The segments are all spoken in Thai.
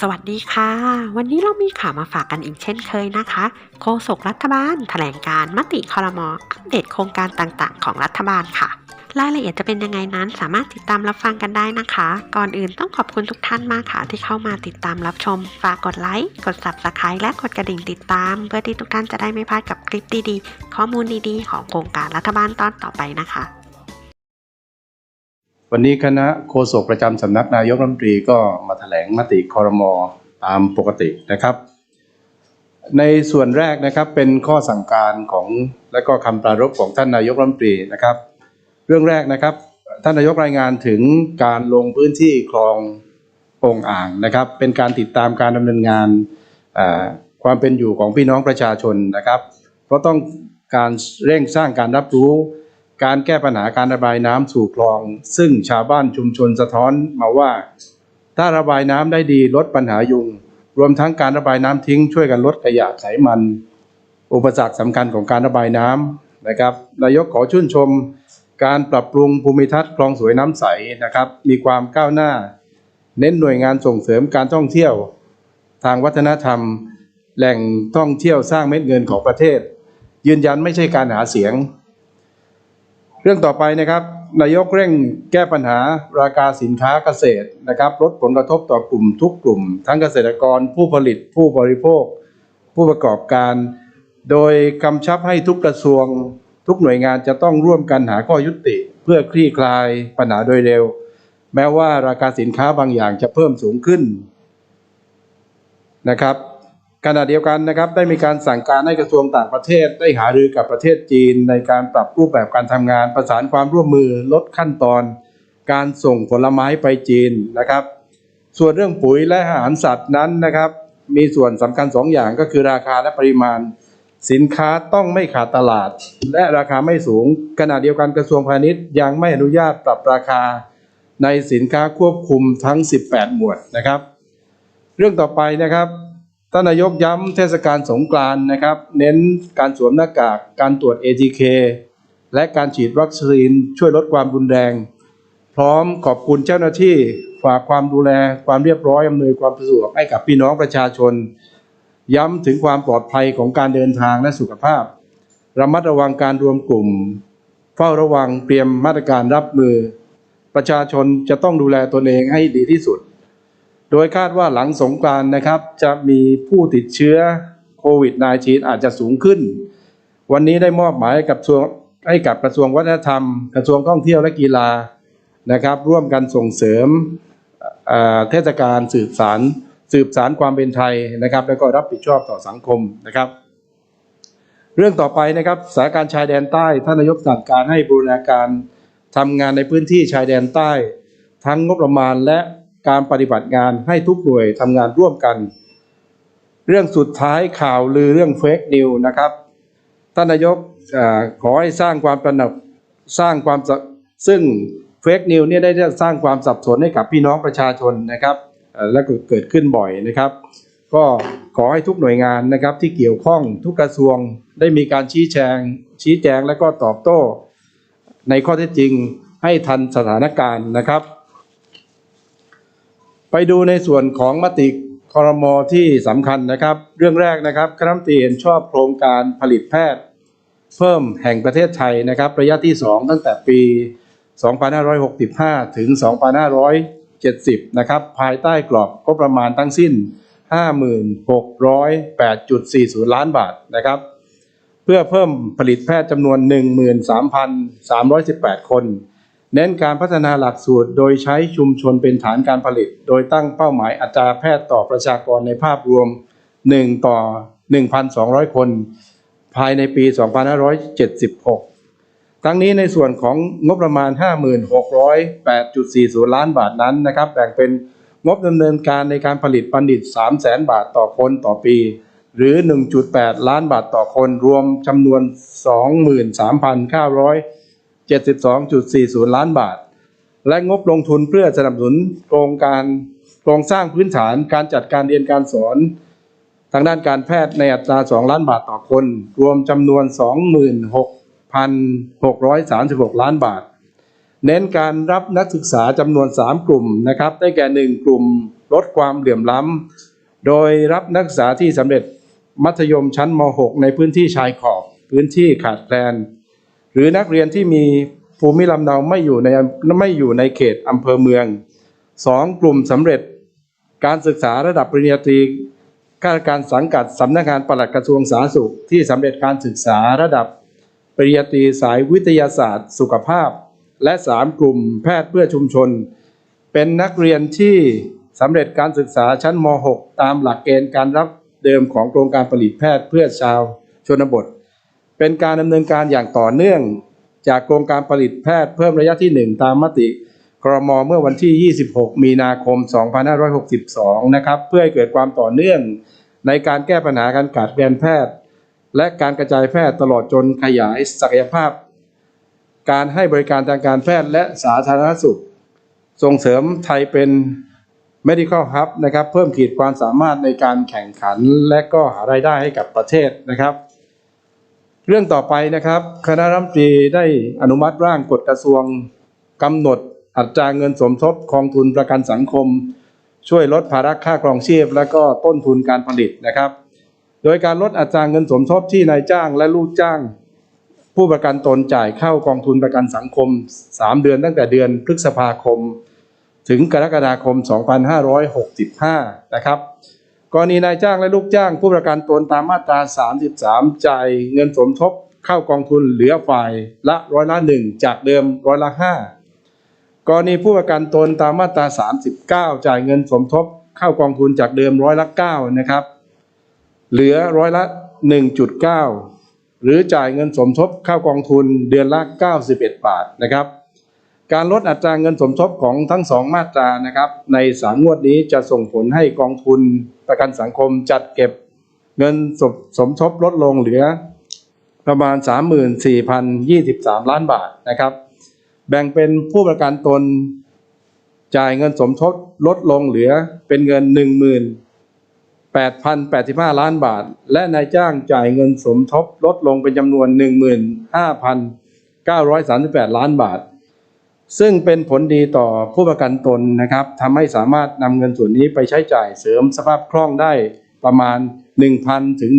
สวัสดีค่ะ วันนี้เรามีข่าวมาฝากกันอีกเช่นเคยนะคะ โฆษกรัฐบาล แถลงการมติคอรมออัปเดตโครงการต่างๆ ของรัฐบาลค่ะ รายละเอียดจะเป็นยังไงนั้นสามารถติดตามรับฟังกันได้นะคะ ก่อนอื่นต้องขอบคุณทุกท่านมากค่ะ ที่เข้ามาติดตามรับชม ฝากกดไลค์ กด subscribe และกดกระดิ่งติดตาม เพื่อที่ทุกท่านจะได้ไม่พลาดกับคลิปดีๆ ข้อมูลดีๆ ของโครงการรัฐบาลตอนต่อไปนะคะ วันนี้คณะโฆษกประจำสำนักนายกรัฐมนตรีก็มาแถลงมติคอรมอตามปกตินะครับ ในส่วนแรกนะครับเป็นข้อสั่งการของและก็คำปรารภของท่านนายกรัฐมนตรีนะครับ เรื่องแรกนะครับท่านนายกรายงานถึงการลงพื้นที่คลองโป่งอ่างนะครับ เป็นการติดตามการดำเนินงานความเป็นอยู่ของพี่น้องประชาชนนะครับ เพราะต้องการเร่งสร้างการรับรู้ การแก้ปัญหาการระบายน้ำสู่คลอง ซึ่งชาวบ้านชุมชนสะท้อนมาว่า ถ้าระบายน้ำได้ดีลดปัญหายุง รวมทั้งการระบายน้ำทิ้งช่วยกันลดขยะไขมัน อุปสรรคสำคัญของการระบายน้ำนะครับนายกขอชื่นชม การปรับปรุงภูมิทัศน์คลองสวยน้ำใสนะครับ มีความก้าวหน้า เน้นหน่วยงานส่งเสริมการท่องเที่ยว ทางวัฒนธรรม แหล่งท่องเที่ยวสร้างเม็ดเงินของประเทศ ยืนยันไม่ใช่การหาเสียง เรื่องต่อไปนะครับ นายกเร่งแก้ปัญหาราคาสินค้าเกษตรนะครับลดผลกระทบต่อกลุ่มทุกกลุ่ม ทั้งเกษตรกรผู้ผลิตผู้บริโภค ผู้ประกอบการ โดยกำชับให้ทุกกระทรวง ทุกหน่วยงานจะต้องร่วมกันหาข้อยุติ เพื่อคลี่คลายปัญหาโดยเร็ว แม้ว่าราคาสินค้าบางอย่างจะเพิ่มสูงขึ้นนะครับ ขณะเดียวกันนะครับได้มีการสั่งการให้กระทรวงต่างประเทศได้หารือกับประเทศจีน ในการปรับรูปแบบการทำงานประสานความร่วมมือลดขั้นตอน การส่งผลไม้ไปจีนนะครับ ส่วนเรื่องปุ๋ยและอาหารสัตว์นั้นนะครับ มีส่วนสำคัญสองอย่างก็คือราคาและปริมาณ สินค้าต้องไม่ขาดตลาด และราคาไม่สูง ขณะเดียวกันกระทรวงพาณิชย์ยังไม่อนุญาตปรับราคา ในสินค้าควบคุมทั้ง 18 หมวดนะครับ เรื่องต่อไปนะครับ ท่านนายกย้ำเทศกาลสงกรานต์นะครับ เน้นการสวมหน้ากากการตรวจ ATK และการฉีดวัคซีนช่วยลดความรุนแรง พร้อมขอบคุณเจ้าหน้าที่ฝากความดูแลความเรียบร้อยอำนวยความสะดวกให้กับพี่น้องประชาชน ย้ำถึงความปลอดภัยของการเดินทางและสุขภาพ ระมัดระวังการรวมกลุ่ม เฝ้าระวังเตรียมมาตรการรับมือ ประชาชนจะต้องดูแลตนเองให้ดีที่สุด โดยคาดว่าหลังสงกรานต์นะครับ จะมีผู้ติดเชื้อโควิด -19 อาจจะสูงขึ้น วันนี้ได้มอบหมายกับกระทรวงให้กับกระทรวงวัฒนธรรม กระทรวงท่องเที่ยวและกีฬานะครับ ร่วมกันส่งเสริมเทศกาลสืบสารสืบสารความเป็นไทยนะครับ แล้วก็รับผิดชอบต่อสังคมนะครับ เรื่องต่อไปนะครับสถานการณ์ชายแดนใต้ท่านนายกสั่งการให้บูรณาการทำงานในพื้นที่ชายแดนใต้ ทั้งงบประมาณและ การปฏิบัติงานให้ทุกหน่วยทำงานร่วมกัน เรื่องสุดท้ายข่าวลือเรื่องเฟกนิวนะครับ ท่านนายกอขอให้สร้างความตระหนักสร้างความซึ่งเฟกนิวเนี่ยได้สร้างความสับสนให้กับพี่น้องประชาชนนะครับและก็เกิดขึ้นบ่อยนะครับ ก็ขอให้ทุกหน่วยงานนะครับที่เกี่ยวข้องทุกกระทรวงได้มีการชี้แจง ชี้แจงและก็ตอบโต้ ในข้อเท็จจริงให้ทันสถานการณ์นะครับ ไปดูในส่วนของมติคอรมอที่สำคัญนะครับ เรื่องแรกนะครับคณะรัฐมนตรีเห็นชอบโครงการผลิตแพทย์ เพิ่มแห่งประเทศไทยนะครับ ระยะที่ 2 ตั้งแต่ปี 2565 ถึง 2570 นะครับ ภายใต้กรอบก็ประมาณทั้งสิ้น 5608.40 ล้านบาทนะครับ เพื่อเพิ่มผลิตแพทย์จำนวน 13,318 คน เน้นการพัฒนาหลักสูตร โดยใช้ชุมชนเป็นฐานการผลิต โดยตั้งเป้าหมายอัตราแพทย์ต่อประชากรในภาพรวม 1 ต่อ 1,200 คน ภายในปี 2576 ทั้งนี้ในส่วนของงบประมาณ 5608.40 ล้านบาทนั้นนะครับแบ่งเป็นงบดำเนินการในการผลิตบัณฑิต 300,000 บาทต่อคนต่อปี หรือ 1.8 ล้านบาทต่อคนรวมจำนวน 72.40 ล้านบาท และงบลงทุนเพื่อสนับสนุนโครงการโครงสร้างพื้นฐานการจัดการเรียนการสอน ทางด้านการแพทย์ในอัตรา 2 ล้านบาทต่อคน รวมจำนวน 26,636 ล้านบาท เน้นการรับนักศึกษาจำนวน 3 กลุ่มนะครับ ได้แก่ 1 กลุ่มลดความเหลื่อมล้ำ โดยรับนักศึกษาที่สำเร็จมัธยมชั้นม .6 ในพื้นที่ชายขอบ พื้นที่ขาดแคลน หรือนักเรียนที่มีภูมิลำเนาไม่อยู่ในไม่อยู่ในเขตอำเภอเมือง 2. กลุ่มสำเร็จการศึกษาระดับปริญญาตรีข้าราชการสังกัดสำนักงานปลัดกระทรวงสาธารณสุข ที่สำเร็จการศึกษาระดับปริญญาตรีสายวิทยาศาสตร์ สุขภาพ และ 3 กลุ่มแพทย์เพื่อชุมชน เป็นนักเรียนที่สำเร็จการศึกษาชั้นม .6 ตามหลักเกณฑ์การรับเดิมของโครงการผลิตแพทย์เพื่อชาวชนบท เป็นการดำเนินการอย่างต่อเนื่อง จากโครงการผลิตแพทย์เพิ่มระยะที่ 1 ตามมติครมเมื่อวันที่ 26 มีนาคม 2562 นะครับ เพื่อให้เกิดความต่อเนื่องในการแก้ปัญหาการขาดแคลนแพทย์ และการกระจายแพทย์ตลอดจนขยายศักยภาพ การให้บริการทางการแพทย์และสาธารณสุข ส่งเสริมไทยเป็น medical hub นะครับ เพิ่มขีดความสามารถในการแข่งขัน และก็หารายได้ให้กับประเทศนะครับ เรื่องต่อไปนะครับ คณะรัฐมนตรีได้อนุมัติร่างกฎกระทรวงกำหนดอัตราเงินสมทบกองทุนประกันสังคม ช่วยลดภาระค่าครองชีพ และก็ต้นทุนการผลิตนะครับ โดยการลดอัตราเงินสมทบที่นายจ้างและลูกจ้าง ผู้ประกันตนจ่ายเข้ากองทุนประกันสังคม 3 เดือนตั้งแต่เดือนพฤษภาคม ถึงกรกฎาคม 2565 นะครับ กรณีนายจ้างและลูกจ้าง ผู้ประกันตนตามมาตรา 33 จ่ายเงินสมทบเข้ากองทุนเหลือฝ่ายละร้อยละหนึ่งจากเดิมร้อยละห้ากรณีผู้ประกันตนตามมาตรา 39 จ่ายเงินสมทบเข้ากองทุนจากเดิมร้อยละ9นะครับ เหลือร้อยละ 1.9 หรือจ่ายเงินสมทบเข้ากองทุนเดือนละ 91 บาทนะครับ การลดอัตราเงินสมทบของทั้งสองมาตรานะครับ ในสามงวดนี้จะส่งผลให้กองทุน ประกันสังคมจัดเก็บเงินสมสมทบลดลงเหลือประมาณ 34,023 ล้านบาทนะครับ แบ่งเป็นผู้ประกันตนจ่ายเงินสมทบลดลงเหลือเป็นเงิน 18,085 ล้านบาท และนายจ้างจ่ายเงินสมทบลดลงเป็นจำนวน 15,938 ล้านบาท ซึ่งเป็นผลดีต่อผู้ประกันตนนะครับทำให้สามารถนำเงินส่วนนี้ไปใช้จ่ายเสริมสภาพคล่องได้ประมาณ 1,000 ถึง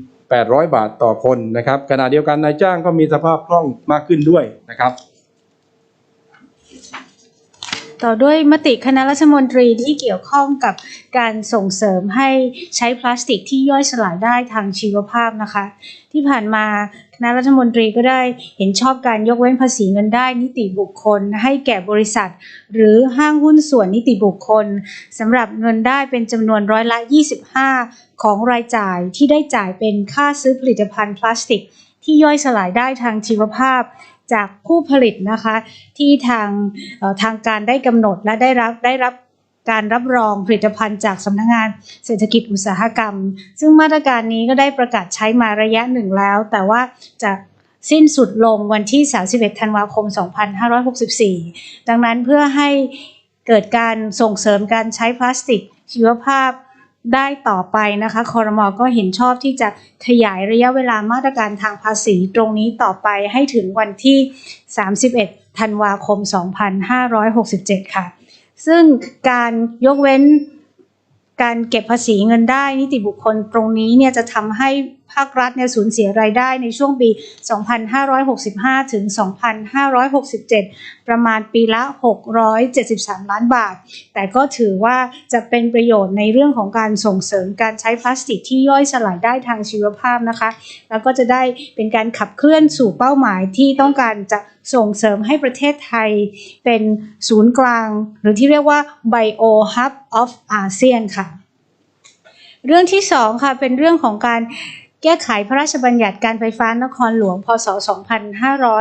1,800 บาทต่อคนนะครับขณะเดียวกันนายจ้างก็มีสภาพคล่องมากขึ้นด้วยนะครับ ต่อด้วยมติคณะรัฐมนตรีที่เกี่ยวข้องกับการส่งเสริมให้ใช้พลาสติกที่ย่อยสลายได้ทางชีวภาพนะคะ ที่ผ่านมา ณะรัฐมนตรีก็ได้เห็นชอบการยกเว้นภาษีเงินได้นิติบุคคล ให้แก่บริษัท หรือห้างหุ้นส่วนนิติบุคคลสำหรับเงินได้เป็นจำนวนร้อยละ 25 ของรายจ่ายที่ได้จ่ายเป็นค่าซื้อผลิตภัณฑ์พลาสติก ที่ย่อยสลายได้ทางชีวภาพจากผู้ผลิตนะคะ ที่ทางทางการได้กำหนดและได้รับได้รับ การรับรองผลิตภัณฑ์จากสำนักงานเศรษฐกิจอุตสาหกรรม ซึ่งมาตรการนี้ก็ได้ประกาศใช้มาระยะหนึ่งแล้ว แต่ว่าจะสิ้นสุดลงวันที่ 31 ธันวาคม 2564 ดังนั้นเพื่อให้เกิดการส่งเสริมการใช้พลาสติกชีวภาพได้ต่อไปนะคะคอรมอก็เห็นชอบที่จะขยายระยะเวลามาตรการทางภาษีตรงนี้ต่อไปให้ถึงวันที่ 31 ธันวาคม 2567 ค่ะ ซึ่งการยกเว้นการเก็บภาษีเงินได้นิติบุคคลตรงนี้เนี่ยจะทำให้ ภาครัฐเนี่ยสูญเสียรายได้ในช่วงปี 2565 ถึง 2567 ประมาณปีละ 673 ล้านบาท แต่ก็ถือว่าจะเป็นประโยชน์ในเรื่องของการส่งเสริมการใช้พลาสติกที่ย่อยสลายได้ทางชีวภาพนะคะ แล้วก็จะได้เป็นการขับเคลื่อนสู่เป้าหมายที่ต้องการจะส่งเสริมให้ประเทศไทยเป็นศูนย์กลาง หรือที่เรียกว่า Bio Hub of ASEAN ค่ะ เรื่องที่สองค่ะเป็นเรื่องของการ แก้ไขพระราชบัญญัติการไฟฟ้านครหลวง พศ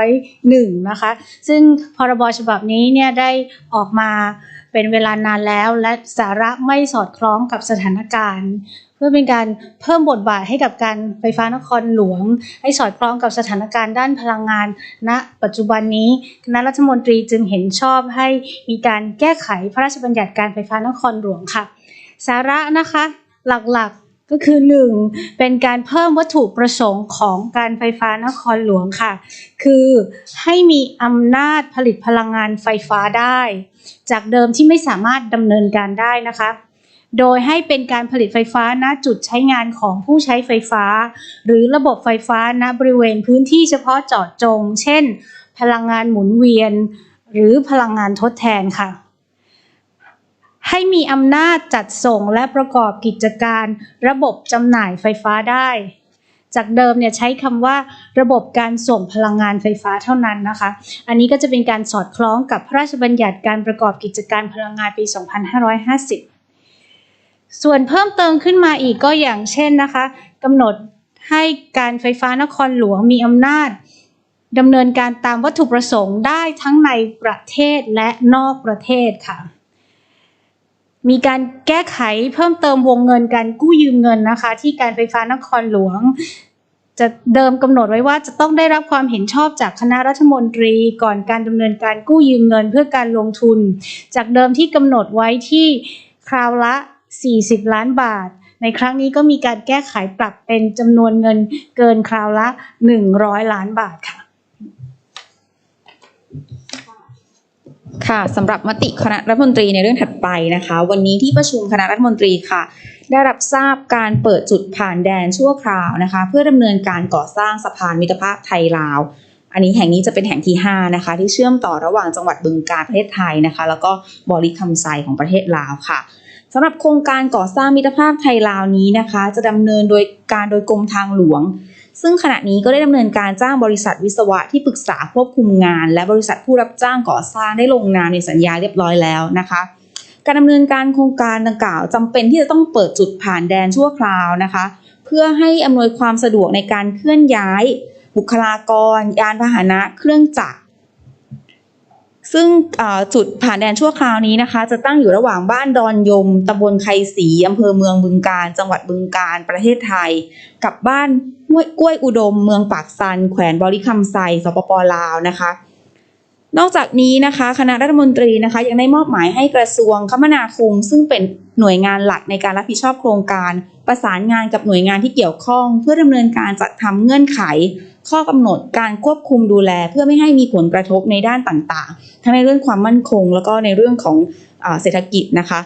2501 นะคะ ซึ่งพรบฉบับนี้เนี่ยได้ออกมาเป็นเวลานานแล้ว และสาระไม่สอดคล้องกับสถานการณ์ เพื่อเป็นการเพิ่มบทบาทให้กับการไฟฟ้านครหลวง ให้สอดคล้องกับสถานการณ์ด้านพลังงานณปัจจุบันนี้คณะรัฐมนตรีจึงเห็นชอบให้มีการแก้ไขพระราชบัญญัติการไฟฟ้านครหลวงค่ะ สาระนะคะหลัก ก็คือ 1. เป็นการเพิ่มวัตถุประสงค์ของการไฟฟ้านครหลวงค่ะ คือให้มีอำนาจผลิตพลังงานไฟฟ้าได้ จากเดิมที่ไม่สามารถดำเนินการได้นะคะ โดยให้เป็นการผลิตไฟฟ้าณจุดใช้งานของผู้ใช้ไฟฟ้า หรือระบบไฟฟ้าณบริเวณพื้นที่เฉพาะเจาะจง เช่น พลังงานหมุนเวียน หรือพลังงานทดแทนค่ะ ให้มีอำนาจจัดส่งและประกอบกิจการ ระบบจำหน่ายไฟฟ้าได้ จากเดิมเนี่ยใช้คำว่าระบบการส่งพลังงานไฟฟ้าเท่านั้นนะคะ อันนี้ก็จะเป็นการสอดคล้องกับพระราชบัญญัติการประกอบกิจการพลังงานปี 2550 ส่วนเพิ่มเติมขึ้นมาอีกก็อย่างเช่นนะคะกำหนดให้การไฟฟ้านครหลวงมีอำนาจดำเนินการตามวัตถุประสงค์ได้ทั้งในประเทศและนอกประเทศค่ะ มีการแก้ไขเพิ่มเติมวงเงินการกู้ยืมเงินนะคะ ที่การไฟฟ้านครหลวง จะเดิมกำหนดไว้ว่าจะต้องได้รับความเห็นชอบจากคณะรัฐมนตรีก่อนการดำเนินการกู้ยืมเงินเพื่อการลงทุน จากเดิมที่กำหนดไว้ที่คราวละ 40 ล้านบาท ในครั้งนี้ก็มีการแก้ไขปรับเป็นจำนวนเงินเกินคราวละ 100 ล้านบาทค่ะ ค่ะสำหรับมติคณะรัฐมนตรีในเรื่องถัดไปนะคะ วันนี้ที่ประชุมคณะรัฐมนตรีค่ะ ได้รับทราบการเปิดจุดผ่านแดนชั่วคราวนะคะ เพื่อดำเนินการก่อสร้างสะพานมิตรภาพไทยลาว อันนี้แห่งนี้จะเป็นแห่งที่ 5 นะคะ ที่เชื่อมต่อระหว่างจังหวัดบึงกาฬประเทศไทยนะคะ แล้วก็บริคำไซของประเทศลาวค่ะสำหรับโครงการก่อสร้างมิตรภาพไทยลาวนี้นะคะ จะดำเนินโดยการโดยกรมทางหลวง ซึ่งขณะนี้ก็ได้ดำเนินการจ้างบริษัทวิศวะที่ปรึกษาควบคุมงาน และบริษัทผู้รับจ้างก่อสร้างได้ลงนามในสัญญาเรียบร้อยแล้วนะคะ การดำเนินการโครงการดังกล่าวจำเป็นที่จะต้องเปิดจุดผ่านแดนชั่วคราวนะคะ เพื่อให้อำนวยความสะดวกในการเคลื่อนย้าย บุคลากร ยานพาหนะ เครื่องจักร ซึ่งจุดผ่านแดนชั่วคราวนี้นะคะ จะตั้งอยู่ระหว่างบ้านดอนยมตำบลไคศรีอำเภอเมืองบึงการ จังหวัดบึงการ ประเทศไทย กับบ้านห้วยกล้วยอุดม เมืองปากซัน แขวนบริคัมไซสปปลาวนะคะ นอกจากนี้นะคะคณะรัฐมนตรีนะคะยังได้มอบหมายให้กระทรวงคมนาคม ซึ่งเป็นหน่วยงานหลักในการรับผิดชอบโครงการ ประสานงานกับหน่วยงานที่เกี่ยวข้อง เพื่อดำเนินการจัดทำเงื่อนไข ข้อกำหนดการควบคุมดูแล เพื่อไม่ให้มีผลกระทบในด้านต่างๆ ทั้งในเรื่องความมั่นคง แล้วก็ในเรื่องของอเศรษฐกิจนะคะ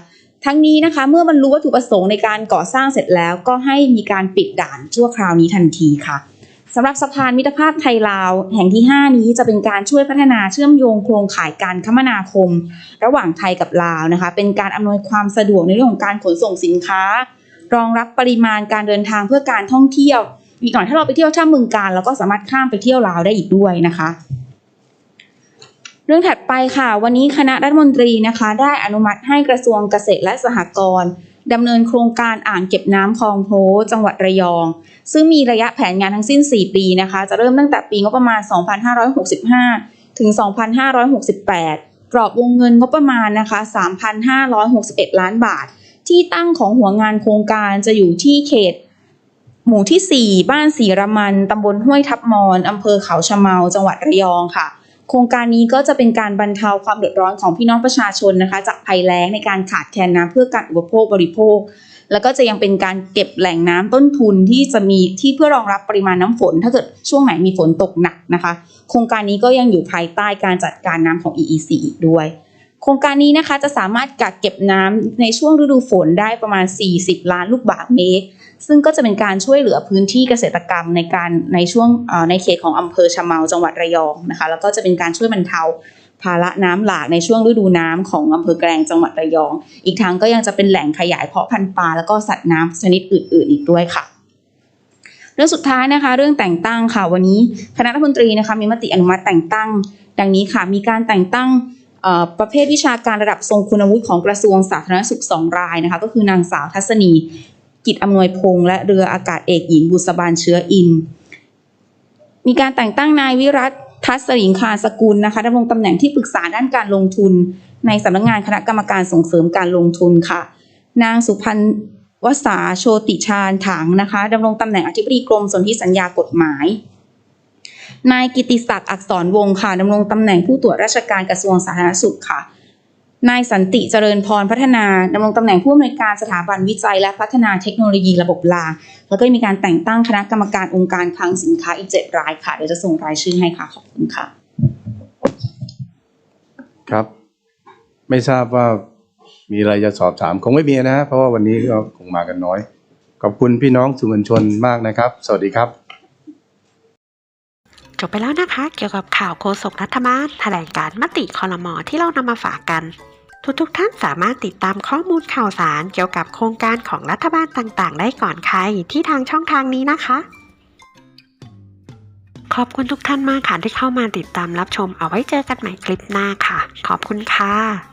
ทั้งนี้นะคะเมื่อบรรลุวัตถุประสงค์ในการก่อสร้างเสร็จแล้วก็ให้มีการปิดด่านชั่วคราวนี้ทันทีค่ะ สำหรับสะพานมิตรภาพไทยลาว แห่งที่ 5 นี้จะเป็นการช่วยพัฒนาเชื่อมโยงโครงข่ายการคมนาคม ระหว่างไทยกับลาวนะคะ เป็นการอำนวยความสะดวกในเรื่องของการขนส่งสินค้า รองรับปริมาณการเดินทางเพื่อการท่องเที่ยว อีกหน่อยถ้าเราไปเที่ยวท่าเมืองการเราก็สามารถข้ามไปเที่ยวลาวได้อีกด้วยนะคะเรื่องถัดไปค่ะ วันนี้คณะรัฐมนตรีนะคะ ได้อนุมัติให้กระทรวงเกษตรและสหกรณ์ ดำเนินโครงการอ่างเก็บน้ำคลองโพจังหวัดระยอง ซึ่งมีระยะแผนงานทั้งสิ้น 4 ปีนะคะ จะเริ่มตั้งแต่ปีงบประมาณ 2565 ถึง 2568 กรอบวงเงินงบประมาณนะคะ 3,561 ล้านบาท ที่ตั้งของหัวงานโครงการจะอยู่ที่เขต หมู่ที่ 4 บ้านสีระมันตำบลห้วยทับมอนอำเภอเขาชะเมา จังหวัดระยองค่ะ โครงการนี้ก็จะเป็นการบรรเทาความเดือดร้อนของพี่น้องประชาชนนะคะ จากภัยแล้งในการขาดแคลนน้ำเพื่อการอุปโภคบริโภค แล้วก็จะยังเป็นการเก็บแหล่งน้ำต้นทุนที่จะมีที่เพื่อรองรับปริมาณน้ำฝน ถ้าเกิดช่วงไหนมีฝนตกหนักนะคะ โครงการนี้ก็ยังอยู่ภายใต้การจัดการน้ำของ EEC อีกด้วยโครงการนี้นะคะจะสามารถกักเก็บน้ำในช่วงฤดูฝนได้ประมาณ 40 ล้านลูกบาศก์เมตร ซึ่งก็จะเป็นการช่วยเหลือพื้นที่เกษตรกรรมในการในช่วงในเขตของอำเภอชะเมาจังหวัดระยองนะคะ แล้วก็จะเป็นการช่วยบรรเทาภาระน้ำหลากในช่วงฤดูน้ำของอำเภอแกลงจังหวัดระยอง อีกทั้งก็ยังจะเป็นแหล่งขยายเพาะพันธุ์ปลาแล้วก็สัตว์น้ำชนิดอื่น ๆ อีกด้วยค่ะ เรื่องสุดท้ายนะคะ เรื่องแต่งตั้งค่ะวันนี้คณะรัฐมนตรีนะคะมีมติอนุมัติแต่งตั้ง ดังนี้ค่ะมีการแต่งตั้งประเภทวิชาการระดับทรงคุณวุฒิของกระทรวงสาธารณสุขสองรายนะคะ ก็คือนางสาวทัศนี กิจอำนวยพงษ์และเรืออากาศเอกหญิงบุษบาลเชื้ออิน มีการแต่งตั้งนายวิรัตทัศริงคาสกุลนะคะดำรงตำแหน่งที่ปรึกษาด้านการลงทุน ในสำนักงานคณะกรรมการส่งเสริมการลงทุนค่ะ นางสุพันวสาโชติชาญถังนะคะดำรงตำแหน่งอธิบดีกรมสนธิสัญญากฎหมาย นายกิติศักดิ์อักษรวงศ์ค่ะดำรงตำแหน่งผู้ตรวจราชการกระทรวงสาธารณสุขค่ะ นายสันติเจริญพรพัฒนาดำรงตำแหน่งผู้อำนวยการสถาบันวิจัย และพัฒนาเทคโนโลยีระบบรางแล้วก็มีการแต่งตั้งคณะกรรมการองค์การคลังสินค้าอีกเจ็ดรายค่ะ เดี๋ยวจะส่งรายชื่อให้ค่ะ ขอบคุณค่ะ ครับ ไม่ทราบว่ามีอะไรจะสอบถาม คงไม่มีนะฮะเพราะว่าวันนี้ก็คงมากันน้อย ขอบคุณพี่น้องสื่อมวลชนมากนะครับ สวัสดีครับ จบไปแล้วนะคะ เกี่ยวกับข่าวโฆษกรัฐบาลแถลงการมติคอรมอที่เรานำมาฝากกัน ทุกๆทท่านสามารถติดตามข้อมูลข่าวสารเกี่ยวกับโครงการของรัฐบาลต่างๆ ได้ก่อนใครที่ทางช่องทางนี้นะคะ ขอบคุณทุกท่านมากค่ะที่เข้ามาติดตามรับชมเอาไว้เจอกันใหม่คลิปหน้าค่ะ ขอบคุณค่ะ